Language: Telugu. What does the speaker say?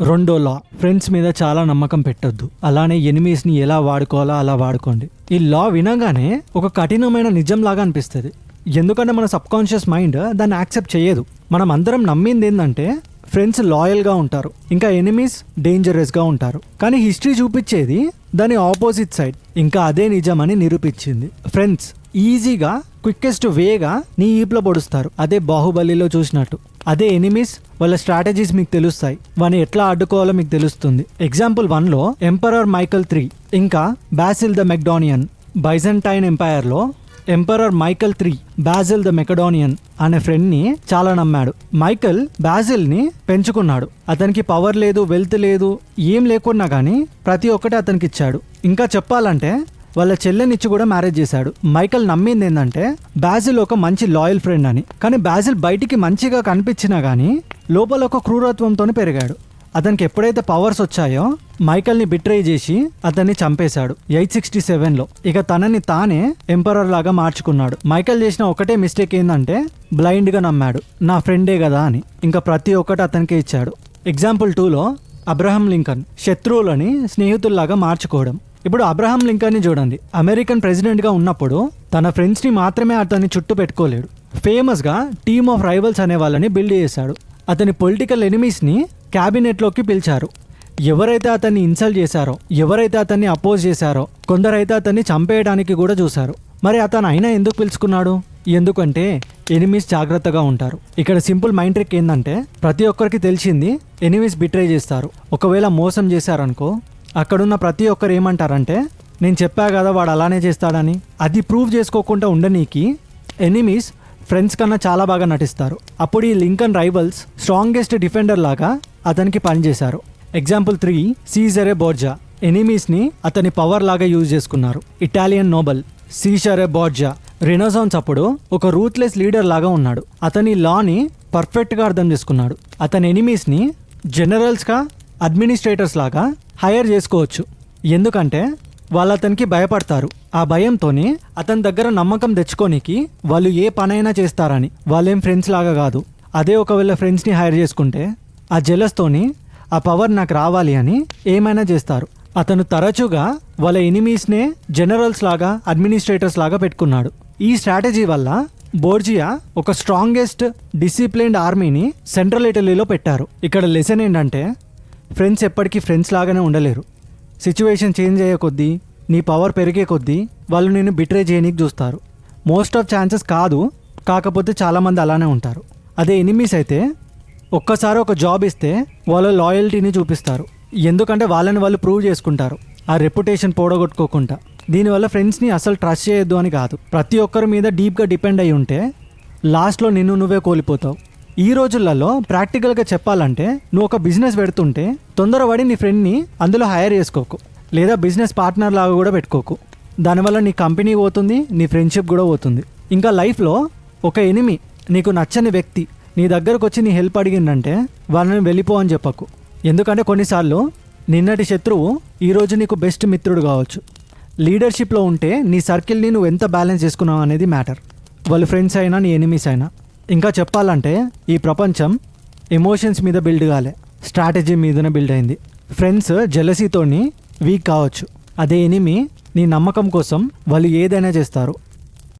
రెండో లా. ఫ్రెండ్స్ మీద చాలా నమ్మకం పెట్టొద్దు. అలానే ఎనిమీస్ని ఎలా వాడుకోవాలో అలా వాడుకోండి. ఈ లా వినగానే ఒక కఠినమైన నిజం లాగా అనిపిస్తుంది. ఎందుకంటే మన సబ్ కాన్షియస్ మైండ్ దాన్ని యాక్సెప్ట్ చేయదు. మనం అందరం నమ్మింది ఏంటంటే ఫ్రెండ్స్ లాయల్గా ఉంటారు. ఇంకా ఎనిమీస్ డేంజరస్గా ఉంటారు. కానీ హిస్టరీ చూపించేది దాని ఆపోజిట్ సైడ్ ఇంకా అదే నిజమని నిరూపించింది. ఫ్రెండ్స్ ఈజీగా క్విక్కెస్ట్ వేగా నీ ఈప్లో పొడుస్తారు. అదే బాహుబలిలో చూసినట్టు. అదే ఎనిమీస్ వాళ్ళ స్ట్రాటజీస్ మీకు తెలుస్తాయి. వాని ఎట్లా అడ్డుకోవాలో మీకు తెలుస్తుంది. ఎగ్జాంపుల్ వన్లో ఎంపరర్ మైకల్ త్రీ ఇంకా Basil the Macedonian Byzantine ఎంపైర్లో emperor Michael three Basil the Macedonian అనే ఫ్రెండ్ని చాలా నమ్మాడు. మైకల్ బాజిల్ని పెంచుకున్నాడు. అతనికి పవర్ లేదు వెల్త్ లేదు ఏం లేకున్నా కానీ ప్రతి ఒక్కటి అతనికి ఇచ్చాడు. ఇంకా చెప్పాలంటే వాళ్ళ చెల్లెనిచ్చి కూడా మ్యారేజ్ చేశాడు. మైకల్ నమ్మింది ఏంటంటే బాజిల్ ఒక మంచి లాయల్ ఫ్రెండ్ అని. కానీ బాజిల్ బయటికి మంచిగా కనిపించినా కానీ లోపల ఒక క్రూరత్వంతో పెరిగాడు. అతనికి ఎప్పుడైతే పవర్స్ వచ్చాయో మైకల్ని బిట్రై చేసి అతన్ని చంపేశాడు ఎయిట్ సిక్స్టీ సెవెన్లో. ఇక తనని తానే ఎంపరర్ లాగా మార్చుకున్నాడు. మైకల్ చేసిన ఒకటే మిస్టేక్ ఏంటంటే బ్లైండ్గా నమ్మాడు. నా ఫ్రెండే కదా అని. ఇంకా ప్రతి ఒక్కటి అతనికే ఇచ్చాడు. ఎగ్జాంపుల్ టూలో అబ్రహం లింకన్ శత్రువులని స్నేహితుల్లాగా మార్చుకోవడం. ఇప్పుడు అబ్రహం లింకన్ని చూడండి. అమెరికన్ ప్రెసిడెంట్గా ఉన్నప్పుడు తన ఫ్రెండ్స్ని మాత్రమే అతన్ని చుట్టూ పెట్టుకోలేడు ఫేమస్గా టీమ్ ఆఫ్ రైవల్స్ అనే వాళ్ళని బిల్డ్ చేశాడు. అతని పొలిటికల్ ఎనిమీస్ని క్యాబినెట్లోకి పిలిచారు. ఎవరైతే అతన్ని ఇన్సల్ట్ చేశారో ఎవరైతే అతన్ని అపోజ్ చేశారో కొందరైతే అతన్ని చంపేయడానికి కూడా చూశారు. మరి అతను అయినా ఎందుకు పిలుచుకున్నాడు? ఎందుకంటే ఎనిమీస్ జాగ్రత్తగా ఉంటారు. ఇక్కడ సింపుల్ మైండ్ ట్రిక్ ఏంటంటే ప్రతి ఒక్కరికి తెలిసింది ఎనిమీస్ బిట్రే చేస్తారు. ఒకవేళ మోసం చేశారనుకో అక్కడున్న ప్రతి ఒక్కరు ఏమంటారంటే నేను చెప్పా కదా వాడు అలానే చేస్తాడని. అది ప్రూవ్ చేసుకోకుండా ఉండనీకి ఎనిమీస్ ఫ్రెండ్స్ కన్నా చాలా బాగా నటిస్తారు. అప్పుడు ఈ లింకన్ రైవల్స్ స్ట్రాంగెస్ట్ డిఫెండర్ లాగా అతనికి పనిచేశారు. Example three సీజరే బోర్జా. ఎనిమీస్ని అతని పవర్ లాగా యూజ్ చేసుకున్నారు. Italian Nobel సీషరే బోర్జా. రినోసాన్స్ అప్పుడు ఒక రూత్లెస్ లీడర్ లాగా ఉన్నాడు. అతని లాని పర్ఫెక్ట్గా అర్థం చేసుకున్నాడు. అతని ఎనిమీస్ని జనరల్స్గా అడ్మినిస్ట్రేటర్స్ లాగా హైర్ చేసుకోవచ్చు. ఎందుకంటే వాళ్ళు అతనికి భయపడతారు. ఆ భయంతోనే అతని దగ్గర నమ్మకం తెచ్చుకోనికి వాళ్ళు ఏ పనైనా చేస్తారని. వాళ్ళేం ఫ్రెండ్స్ లాగా కాదు. అదే ఒకవేళ ఫ్రెండ్స్ని హైర్ చేసుకుంటే ఆ జెలస్తోని ఆ పవర్ నాకు రావాలి అని ఏమైనా చేస్తారు. అతను తరచుగా వాళ్ళ ఎనిమీస్నే జనరల్స్ లాగా అడ్మినిస్ట్రేటర్స్ లాగా పెట్టుకున్నాడు. ఈ స్ట్రాటజీ వల్ల బోర్జియా ఒక స్ట్రాంగెస్ట్ డిసిప్లిన్డ్ ఆర్మీని సెంట్రల్ ఇటలీలో పెట్టారు. ఇక్కడ లెసన్ ఏంటంటే ఫ్రెండ్స్ ఎప్పటికీ ఫ్రెండ్స్ లాగానే ఉండలేరు. సిచ్యువేషన్ చేంజ్ అయ్యే కొద్దీ నీ పవర్ పెరిగే కొద్దీ వాళ్ళు నేను బిట్రే చేయనీకి చూస్తారు. మోస్ట్ ఆఫ్ ఛాన్సెస్ కాదు కాకపోతే చాలామంది అలానే ఉంటారు. అదే ఎనిమీస్ అయితే ఒక్కసారి ఒక జాబ్ ఇస్తే వాళ్ళ లాయల్టీని చూపిస్తారు. ఎందుకంటే వాళ్ళని వాళ్ళు ప్రూవ్ చేసుకుంటారు. ఆ రెప్యుటేషన్ పోడగొట్టుకోకుండా. దీనివల్ల ఫ్రెండ్స్ని అసలు ట్రస్ట్ చేయొద్దు అని కాదు. ప్రతి ఒక్కరి మీద డీప్గా డిపెండ్ అయి ఉంటే లాస్ట్లో నిన్ను నువ్వే కోల్పోతావు. ఈ రోజులలో ప్రాక్టికల్గా చెప్పాలంటే నువ్వు ఒక బిజినెస్ పెడుతుంటే తొందరపడి నీ ఫ్రెండ్ని అందులో హైర్ చేసుకోకు. లేదా బిజినెస్ పార్ట్నర్ లాగా కూడా పెట్టుకోకు. దానివల్ల నీ కంపెనీ పోతుంది నీ ఫ్రెండ్షిప్ కూడా పోతుంది. ఇంకా లైఫ్లో ఒక ఎనిమి నీకు నచ్చని వ్యక్తి నీ దగ్గరకు వచ్చి నీ హెల్ప్ అడిగిందంటే వాళ్ళని వెళ్ళిపో అని చెప్పకు. ఎందుకంటే కొన్నిసార్లు నిన్నటి శత్రువు ఈరోజు నీకు బెస్ట్ మిత్రుడు కావచ్చు. లీడర్షిప్లో ఉంటే నీ సర్కిల్ని నువ్వు ఎంత బ్యాలెన్స్ చేసుకున్నావు అనేది మ్యాటర్. వాళ్ళు ఫ్రెండ్స్ అయినా నీ ఎనిమీస్ అయినా. ఇంకా చెప్పాలంటే ఈ ప్రపంచం ఎమోషన్స్ మీద బిల్డ్ కాలే. స్ట్రాటజీ మీదనే బిల్డ్ అయింది. ఫ్రెండ్స్ జెలసీతోని వీక్ కావచ్చు. అదే ఎనిమి నీ నమ్మకం కోసం వాళ్ళు ఏదైనా చేస్తారు.